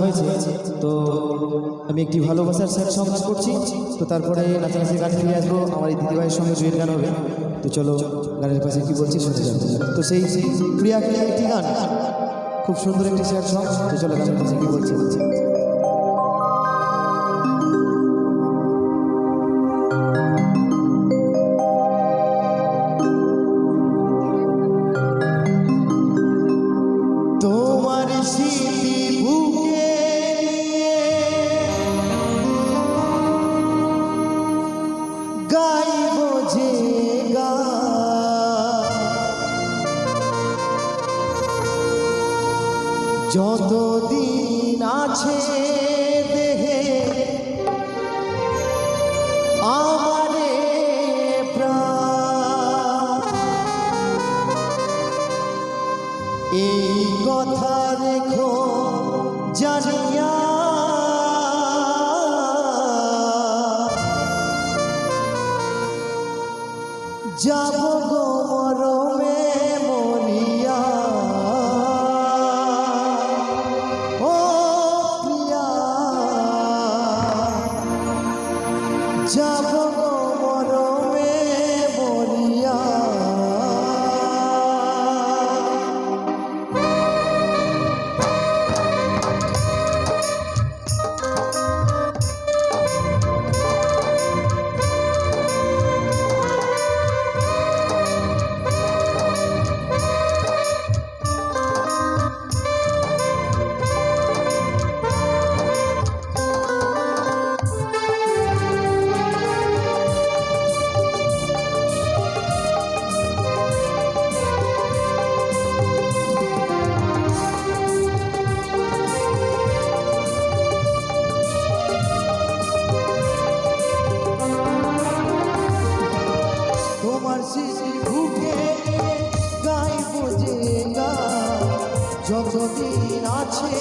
হয়েছে। তো আমি একটি ভালোবাসার স্যার সং গান করছি। তো তারপরে নাচানাচি গান ফিরে আসব। আমার এই দিদিভাইয়ের সঙ্গে জুয়ের গান হবে। তো চলো গানের পাশে কি বলছি শুনতে যাব তো সেই প্রিয়া প্রিয়া একটি গান। খুব সুন্দর একটি স্যার সং তো চলো গানের পাশে কি বলছি। যতদিন আছে দেহে আমারে এই কথা রেখো জানিয়া। যাব গো মরমে যাব তোমার শিশি ভুকে গাইব যে গা যতদিন